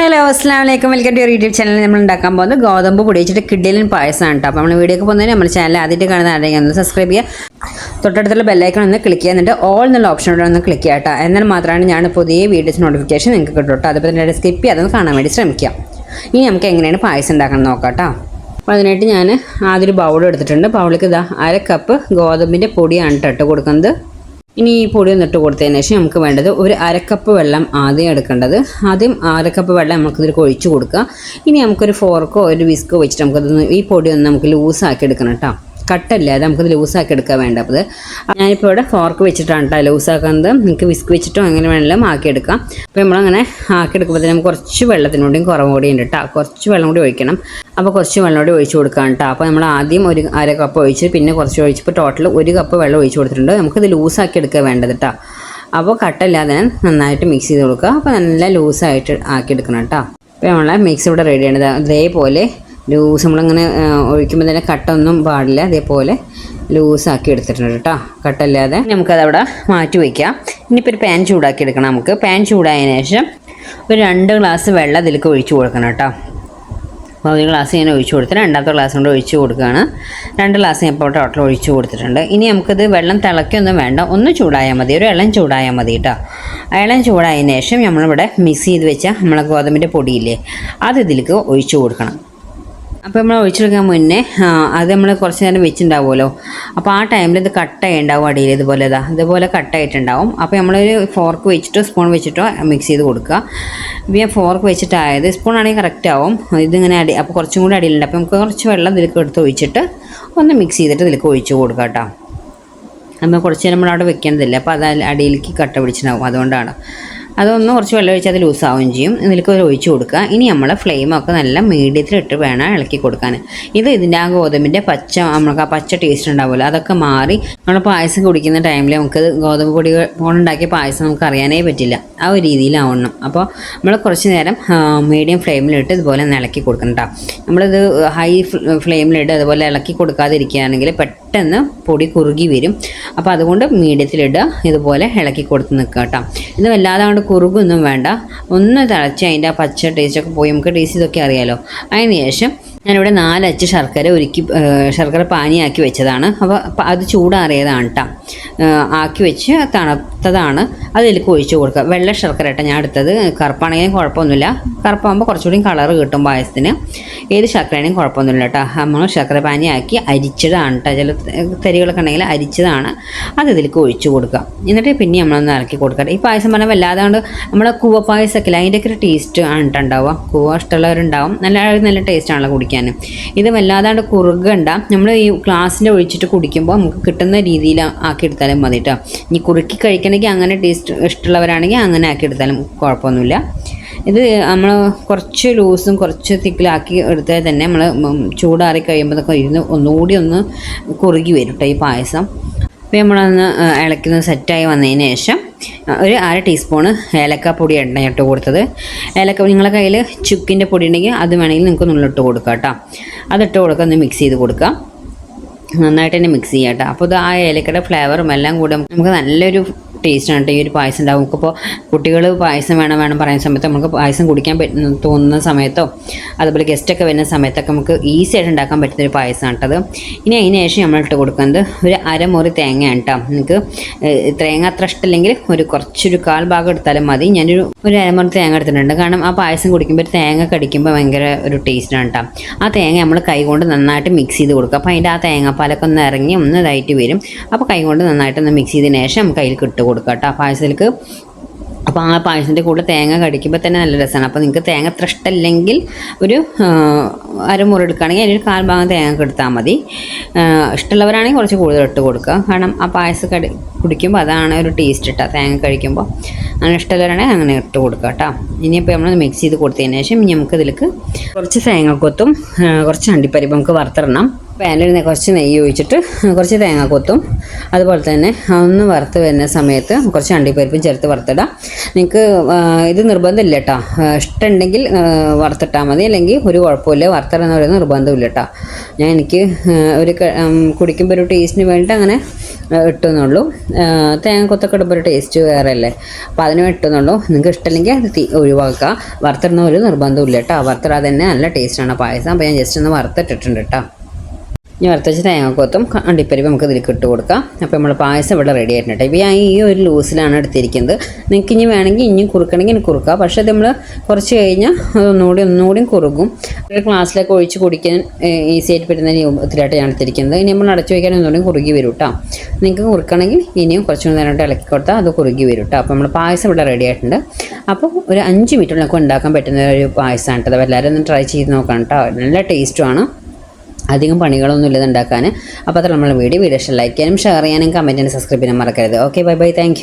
Hello അസ്സാം വലൈക്കും welcome to YouTube channel നമ്മൾ ഉണ്ടാക്കാൻ പോകുന്നത് ഗോതമ്പ് പൊടി. വെച്ചിട്ട് കിഡിലിൻ പായസമാണ് കേട്ടോ. അപ്പോൾ നമ്മൾ വീഡിയോ ഒക്കെ പോകുന്നതിന് നമ്മുടെ ചാനൽ ആദ്യമായിട്ട് കാണുന്ന ആരെങ്കിലും ഒന്ന് സബ്സ്ക്രൈബ് ചെയ്യുക. തൊട്ടടുത്തുള്ള ബെല്ലൈക്കൺ ഒന്ന് ക്ലിക്ക് ചെയ്യുക. എന്നിട്ട് ഓൾ എന്നുള്ള ഓപ്ഷനോട് ഒന്ന് ക്ലിക്ക് ചെയ്യുക കേട്ടോ. എന്നാൽ മാത്രമാണ് ഞാൻ പുതിയ വീഡിയോസ് നോട്ടിഫിക്കേഷൻ നിങ്ങൾക്ക് കിട്ടും കേട്ടോ. അതുപോലെ തന്നെ സ്കിപ്പ് ചെയ്യാതെ കാണാൻ വേണ്ടി ശ്രമിക്കുക ഇനി നമുക്ക് എങ്ങനെയാണ് പായസം ഉണ്ടാക്കണം നോക്കാം കേട്ടോ. അപ്പോൾ അതിനായിട്ട് ഞാൻ ആദ്യം ഒരു ബൗൾ എടുത്തിട്ടുണ്ട്. ബൗളിക്ക് ഇതാ അര കപ്പ് ഗോതമ്പിന്റെ പൊടിയാണ് കേട്ടോ കൊടുക്കുന്നത്. ഇനി ഈ പൊടി ഒന്ന് ഇട്ട് കൊടുത്തതിന് ശേഷം നമുക്ക് വേണ്ടത് ഒരു അരക്കപ്പ് വെള്ളം ആദ്യം എടുക്കേണ്ടത്. ആദ്യം അരക്കപ്പ് വെള്ളം നമുക്കിതിൽ ഒഴിച്ചു കൊടുക്കുക. ഇനി നമുക്കൊരു ഫോർക്കോ ഒരു വിസ്കോ വെച്ചിട്ട് നമുക്കതൊന്ന് ഈ പൊടി ഒന്ന് നമുക്ക് ലൂസാക്കി എടുക്കണം കേട്ടോ കട്ടല്ലാതെ നമുക്കത് ലൂസാക്കി എടുക്കാൻ വേണ്ടത് ഞാനിപ്പോൾ ഇവിടെ ഫോർക്ക് വെച്ചിട്ടാണ് കേട്ടോ ലൂസാക്കുന്നത്. നിങ്ങൾക്ക് വിസ്ക് വെച്ചിട്ടോ അങ്ങനെ വേണമെങ്കിലും ആക്കിയെടുക്കാം അപ്പോൾ നമ്മളങ്ങനെ ആക്കിയെടുക്കുമ്പോൾ നമുക്ക് കുറച്ച് വെള്ളത്തിനോടെയും കുറവ് കൂടി ഉണ്ട് കേട്ടോ കുറച്ച് വെള്ളം കൂടി ഒഴിക്കണം. അപ്പോൾ കുറച്ച് വെള്ളം കൂടി ഒഴിച്ച് കൊടുക്കാം കേട്ടോ അപ്പോൾ നമ്മൾ ആദ്യം ഒരു അര കപ്പ് ഒഴിച്ച് പിന്നെ കുറച്ച് ഒഴിച്ചപ്പോൾ ടോട്ടൽ ഒരു കപ്പ് വെള്ളം ഒഴിച്ച് കൊടുത്തിട്ടുണ്ട്. നമുക്കിത് ലൂസാക്കി എടുക്കുക വേണ്ടത് കേട്ടോ അപ്പോൾ കട്ടല്ലാതെ നന്നായിട്ട് മിക്സ് ചെയ്ത് കൊടുക്കുക അപ്പോൾ നല്ല ലൂസായിട്ട് ആക്കി എടുക്കണം കേട്ടോ അപ്പോൾ നമ്മളെ മിക്സ് ഇവിടെ റെഡി ആണ്. അതേപോലെ ലൂസ് നമ്മളിങ്ങനെ ഒഴിക്കുമ്പോൾ തന്നെ കട്ടൊന്നും പാടില്ല. അതേപോലെ ലൂസാക്കി എടുത്തിട്ടുണ്ട് കേട്ടോ കട്ടല്ലാതെ നമുക്കതവിടെ മാറ്റി വയ്ക്കാം ഇനിയിപ്പോൾ ഒരു പാൻ ചൂടാക്കി എടുക്കണം നമുക്ക്. പാൻ ചൂടായതിനു ശേഷം ഒരു രണ്ട് ഗ്ലാസ് വെള്ളം അതിലേക്ക് ഒഴിച്ചു കൊടുക്കണം കേട്ടോ അപ്പോൾ ഒരു ഗ്ലാസ് ഞാൻ ഒഴിച്ചു കൊടുത്ത് രണ്ടാമത്തെ ക്ലാസ് കൊണ്ട് ഒഴിച്ചു കൊടുക്കുകയാണ്. രണ്ട് ക്ലാസ് ഞാൻ ഇപ്പോൾ ടോട്ടൽ ഒഴിച്ചു കൊടുത്തിട്ടുണ്ട്. ഇനി നമുക്കിത് വെള്ളം തിളയ്ക്കൊന്നും വേണ്ട. ഒന്ന് ചൂടായാൽ മതി. ഒരു ഇളം ചൂടായാൽ മതി കേട്ടോ. ഇളം ചൂടായതിനു ശേഷം നമ്മളിവിടെ മിക്സ് ചെയ്ത് വെച്ച നമ്മളെ ഗോതമ്പിന്റെ പൊടിയില്ലേ അത് ഇതിലേക്ക് ഒഴിച്ചു കൊടുക്കണം. അപ്പോൾ നമ്മൾ ഒഴിച്ചെടുക്കാൻ മുന്നേ അത് നമ്മൾ കുറച്ച് നേരം വെച്ചിട്ടുണ്ടാവുമല്ലോ അപ്പോൾ ആ ടൈമിൽ ഇത് കട്ട് ഉണ്ടാവും അടിയിൽ ഇതുപോലെ ഇതാ. ഇതുപോലെ കട്ടായിട്ടുണ്ടാവും അപ്പോൾ നമ്മളൊരു ഫോർക്ക് വെച്ചിട്ടോ സ്പൂൺ വെച്ചിട്ടോ മിക്സ് ചെയ്ത് കൊടുക്കുക. പിന്നെ ഫോർക്ക് വെച്ചിട്ടായത് സ്പൂൺ ആണെങ്കിൽ കറക്റ്റ് ആവും. ഇതിങ്ങനെ അടി അപ്പോൾ കുറച്ചും കൂടി അടിയിലുണ്ട്. അപ്പോൾ നമുക്ക് കുറച്ച് വെള്ളം ഇതിലേക്ക് എടുത്ത് ഒഴിച്ചിട്ട് ഒന്ന് മിക്സ് ചെയ്തിട്ട് ഇതിലേക്ക് ഒഴിച്ച് കൊടുക്കാം കേട്ടോ. നമ്മൾ കുറച്ച് നേരം നമ്മൾ അവിടെ വെക്കേണ്ടതില്ല. അപ്പോൾ അത് അടിയിലേക്ക് കട്ട പിടിച്ചിട്ടുണ്ടാവും. അതുകൊണ്ടാണ്. അതൊന്ന് കുറച്ച് വെള്ളം ഒഴിച്ച് അത് ലൂസാവുകയും ചെയ്യും. ഇതിലേക്ക് ഒരു ഒഴിച്ച് കൊടുക്കുക. ഇനി നമ്മൾ ഫ്ലെയിമൊക്കെ നല്ല മീഡിയത്തിലിട്ട് വേണം ഇളക്കി കൊടുക്കാൻ. ഇത് ഇതിന്റെ ആ ഗോതമ്പിന്റെ പച്ച നമുക്ക് ആ പച്ച ടേസ്റ്റ് ഉണ്ടാവുമല്ലോ. അതൊക്കെ മാറി നമ്മൾ പായസം കുടിക്കുന്ന ടൈമിൽ നമുക്ക് ഗോതമ്പ് പൊടി കൊണ്ടുണ്ടാക്കിയ പായസം നമുക്ക് അറിയാനേ പറ്റില്ല. ആ ഒരു രീതിയിലാവണം. അപ്പോൾ നമ്മൾ കുറച്ച് നേരം മീഡിയം ഫ്ലെയിമിലിട്ട് ഇതുപോലെ ഒന്ന് ഇളക്കി കൊടുക്കണം കേട്ടോ നമ്മളിത് ഹൈ ഫ്ലെയിമിലിട്ട് അതുപോലെ ഇളക്കി കൊടുക്കാതിരിക്കുകയാണെങ്കിൽ പെട്ടെന്ന് പൊടി കുറുകി വരും. അപ്പോൾ അതുകൊണ്ട് മീഡിയത്തിലിടുക ഇതുപോലെ ഇളക്കി കൊടുത്ത് നിൽക്കുക കേട്ടോ. ഇത് വല്ലാതെ കൊണ്ട് കുറുകൊന്നും വേണ്ട. ഒന്ന് തിളച്ച് അതിന്റെ ആ പച്ച ടേസ്റ്റൊക്കെ പോയി. നമുക്ക് ടേസ്റ്റ് ഇതൊക്കെ അറിയാമല്ലോ അതിന് ശേഷം ഞാനിവിടെ നാലച്ച് ശർക്കര ഒരുക്കി ശർക്കര പാനിയാക്കി വെച്ചതാണ്. അപ്പോൾ അത് ചൂടാറിയതാണ് കേട്ടോ ആക്കി വെച്ച് തണുത്തതാണ്. അതിലേക്ക് ഒഴിച്ചു കൊടുക്കുക. വെള്ള ശർക്കര കേട്ടോ ഞാൻ എടുത്തത്. കറുപ്പാണെങ്കിലും കുഴപ്പമൊന്നുമില്ല. കറുപ്പാകുമ്പോൾ കുറച്ചുകൂടി കളർ കിട്ടും പായസത്തിന്. ഏത് ശർക്കരയാണെങ്കിലും കുഴപ്പമൊന്നുമില്ല കേട്ടോ നമ്മൾ ശർക്കര പാനിയാക്കി അരിച്ചതാണ് കേട്ടോ ചില തരികളൊക്കെ ഉണ്ടെങ്കിൽ അരിച്ചതാണ്. അത് ഇതിലേക്ക് ഒഴിച്ചു കൊടുക്കുക. എന്നിട്ട് പിന്നെ നമ്മളൊന്ന് ഇറക്കി കൊടുക്കട്ടെ ഈ പായസം പറഞ്ഞാൽ വല്ലാതെ കൊണ്ട് നമ്മുടെ കൂവ പായസമൊക്കെ അതിന്റെയൊക്കെ ഒരു ടേസ്റ്റ് ആണ് കേട്ടോ ഉണ്ടാവുക. കൂവ ഇഷ്ടമുള്ളവരുണ്ടാവും. നല്ല നല്ല ടേസ്റ്റ് ആണല്ലോ കുടിക്കാൻ ഇത് വല്ലാതാണ്ട് കുറുകണ്ട. നമ്മൾ ഈ ഗ്ലാസ്സിന്റെ ഒഴിച്ചിട്ട് കുടിക്കുമ്പോൾ നമുക്ക് കിട്ടുന്ന രീതിയിൽ ആക്കി എടുത്താലും മതി കേട്ടോ ഇനി കുറുക്കി കഴിക്കണമെങ്കിൽ അങ്ങനെ ടേസ്റ്റ് ഇഷ്ടമുള്ളവരാണെങ്കിൽ അങ്ങനെ ആക്കി എടുത്താലും കുഴപ്പമൊന്നുമില്ല. ഇത് നമ്മൾ കുറച്ച് ലൂസും കുറച്ച് തിക്കിലാക്കി എടുത്താൽ തന്നെ നമ്മൾ ചൂടാറി കഴിയുമ്പോഴൊക്കെ ഇരുന്ന് ഒന്നുകൂടി ഒന്ന് കുറുകി വരും കേട്ടോ ഈ പായസം. അപ്പോൾ നമ്മളൊന്ന് ഇളക്കുന്നത് സെറ്റായി വന്നതിന് ശേഷം ഒരു അര ടീസ്പൂണ് ഏലക്കാപ്പൊടി എണ്ണ ഇട്ട് കൊടുത്തത്. ഏലക്ക നിങ്ങളുടെ കയ്യിൽ ചുക്കിന്റെ പൊടി ഉണ്ടെങ്കിൽ അത് വേണമെങ്കിൽ നിങ്ങൾക്ക് നുള്ളിട്ട് കൊടുക്കാം കേട്ടോ. അതിട്ട് കൊടുക്കുക ഒന്ന് മിക്സ് ചെയ്ത് കൊടുക്കാം. നന്നായിട്ട് തന്നെ മിക്സ് ചെയ്യാം കേട്ടോ. അപ്പോൾ ഇത് ആ ഏലക്കയുടെ ഫ്ലേവറും എല്ലാം കൂടെ നമുക്ക് നല്ലൊരു ടേസ്റ്റ് ആണ് ഈ ഒരു പായസം ഉണ്ടാവും. നമുക്കിപ്പോൾ കുട്ടികൾ പായസം വേണം വേണം പറയുന്ന സമയത്ത് നമുക്ക് പായസം കുടിക്കാൻ തോന്നുന്ന സമയത്തോ അതുപോലെ ഗസ്റ്റൊക്കെ വരുന്ന സമയത്തൊക്കെ നമുക്ക് ഈസി ആയിട്ട് ഉണ്ടാക്കാൻ പറ്റുന്ന ഒരു പായസമാണ് കേട്ടത് ഇനി അതിന് ശേഷം നമ്മൾ ഇട്ട് കൊടുക്കുന്നത് ഒരു അരമുറി തേങ്ങയാണ് കേട്ടോ. നിങ്ങൾക്ക് തേങ്ങ അത്ര ഇഷ്ടമില്ലെങ്കിൽ ഒരു കുറച്ചൊരു കാൽ ഭാഗം എടുത്താലും മതി. ഞാനൊരു ഒരു അരമുറി തേങ്ങ എടുത്തിട്ടുണ്ട്. കാരണം ആ പായസം കുടിക്കുമ്പോൾ ഒരു തേങ്ങ കടിക്കുമ്പോൾ ഭയങ്കര ഒരു ടേസ്റ്റാണ് കേട്ടോ. ആ തേങ്ങ നമ്മൾ കൈകൊണ്ട് നന്നായിട്ട് മിക്സ് ചെയ്ത് കൊടുക്കുക. അപ്പോൾ അതിന്റെ ആ തേങ്ങാപ്പാലൊക്കെ ഒന്ന് ഇറങ്ങി ഒന്ന് ഇതായിട്ട് വരും. അപ്പോൾ കൈകൊണ്ട് നന്നായിട്ടൊന്ന് മിക്സ് ചെയ്തതിന് ശേഷം നമുക്ക് അതിൽ ഇട്ട് കൊടുക്കുക കേട്ടോ ആ പായസത്തിലേക്ക് അപ്പോൾ ആ പായസത്തിന്റെ കൂടെ തേങ്ങ കടിക്കുമ്പോൾ തന്നെ നല്ല രസമാണ് അപ്പോൾ നിങ്ങൾക്ക് തേങ്ങ അത്ര ഇഷ്ടമില്ലെങ്കിൽ ഒരു അരമുറി എടുക്കുകയാണെങ്കിൽ അതിനൊരു കാൽ ഭാഗം തേങ്ങ എടുത്താൽ മതി. ഇഷ്ടമുള്ളവരാണെങ്കിൽ കുറച്ച് കൂടുതൽ ഇട്ട് കൊടുക്കുക. കാരണം ആ പായസം കടി കുടിക്കുമ്പോൾ അതാണ് ഒരു ടേസ്റ്റ് ഇട്ടാ തേങ്ങ കഴിക്കുമ്പോൾ അങ്ങനെ ഇഷ്ടമുള്ളവരാണെങ്കിൽ അങ്ങനെ ഇട്ട് കൊടുക്കുക കേട്ടോ ഇനിയിപ്പോൾ നമ്മൾ മിക്സ് ചെയ്ത് കൊടുത്തതിന് ശേഷം ഇനി നമുക്ക് ഇതിലേക്ക് കുറച്ച് തേങ്ങക്കൊത്തും കുറച്ച് അണ്ടിപ്പരിപ്പ് നമുക്ക് വറുത്തിടണം. പാനിൽ കുറച്ച് നെയ്യ് ഒഴിച്ചിട്ട് കുറച്ച് തേങ്ങ കൊത്തും. അതുപോലെ തന്നെ ഒന്ന് വറുത്ത് വരുന്ന സമയത്ത് കുറച്ച് അണ്ടിപ്പരിപ്പും ചേർത്ത് വറുത്തിടാം. നിങ്ങൾക്ക് ഇത് നിർബന്ധമില്ല കേട്ടോ ഇഷ്ടമുണ്ടെങ്കിൽ വറുത്തിട്ടാൽ മതി. അല്ലെങ്കിൽ ഒരു കുഴപ്പമില്ല. വറുത്തിടാന്ന് പറയുന്നത് നിർബന്ധമില്ല കേട്ടോ ഞാൻ എനിക്ക് ഒരു കുടിക്കുമ്പോൾ ഒരു ടേസ്റ്റിന് വേണ്ടിയിട്ട് അങ്ങനെ ഇട്ടുന്നുള്ളൂ. തേങ്ങ കൊത്തൊക്കെ ഇടുമ്പോൾ ഒരു ടേസ്റ്റ് വേറെ അല്ലേ അപ്പോൾ അതിനും ഇട്ടുന്നുള്ളൂ. നിങ്ങൾക്ക് ഇഷ്ടമില്ലെങ്കിൽ അത് തീ ഒഴിവാക്കുക. വറുത്തിടുന്ന ഒരു നിർബന്ധമില്ല കേട്ടോ വറുത്തിടാതെ തന്നെ നല്ല ടേസ്റ്റാണ് പായസം. അപ്പോൾ ഞാൻ ജസ്റ്റ് ഒന്ന് വറുത്തിട്ടിട്ടുണ്ട് കേട്ടോ ഇനി വറുത്തച്ച് തേങ്ങക്കൊത്തും അണ്ടിപ്പരിപ്പ് നമുക്ക് ഇതിലേക്ക് ഇട്ട് കൊടുക്കാം. അപ്പോൾ നമ്മൾ പായസം ഇവിടെ റെഡി ആയിട്ടുണ്ട്. ഇപ്പോൾ ഞാൻ ഈ ഒരു ലൂസിലാണ് എടുത്തിരിക്കുന്നത്. നിങ്ങൾക്ക് ഇനി വേണമെങ്കിൽ ഇനിയും കുറുക്കണമെങ്കിൽ ഇനി കുറുക്കാം. പക്ഷേ നമ്മൾ കുറച്ച് കഴിഞ്ഞാൽ അതൊന്നുകൂടി ഒന്നുകൂടി കുറുകും. ഒരു ഗ്ലാസ്സിലേക്ക് ഒഴിച്ച് കുടിക്കാൻ ഈസി ആയിട്ട് പറ്റുന്ന രൂപത്തിലായിട്ട് ഞാൻ എടുത്തിരിക്കുന്നത്. ഇനി നമ്മൾ അടച്ചു വയ്ക്കാൻ ഒന്നുകൂടി കുറുകി വരും കേട്ടോ നിങ്ങൾക്ക് കുറുക്കണമെങ്കിൽ ഇനിയും കുറച്ചും നേരമായിട്ട് ഇളക്കി കൊടുത്താൽ അത് കുറുകി വരും കേട്ടോ അപ്പോൾ നമ്മൾ പായസം ഇവിടെ റെഡി ആയിട്ടുണ്ട്. അപ്പോൾ ഒരു അഞ്ച് മിനിറ്റ് ഉണ്ടാക്കാൻ പറ്റുന്ന ഒരു പായസമാണ് കേട്ടോ അപ്പോൾ എല്ലാവരും ഒന്ന് ട്രൈ ചെയ്ത് നോക്കണം കേട്ടോ നല്ല ടേസ്റ്റുമാണ് അധികം പണികളൊന്നും ഇല്ലത് ഉണ്ടാക്കാൻ അപ്പോൾ അത്ര നമ്മൾ വീഡിയോ. വീഡിയോ ലൈക്ക് ചെയ്യാനും ഷെയർ ചെയ്യാനും കമന്റിനും സബ്സ്ക്രൈബ് ചെയ്യാനും മറക്കരുത്. Okay bye bye thank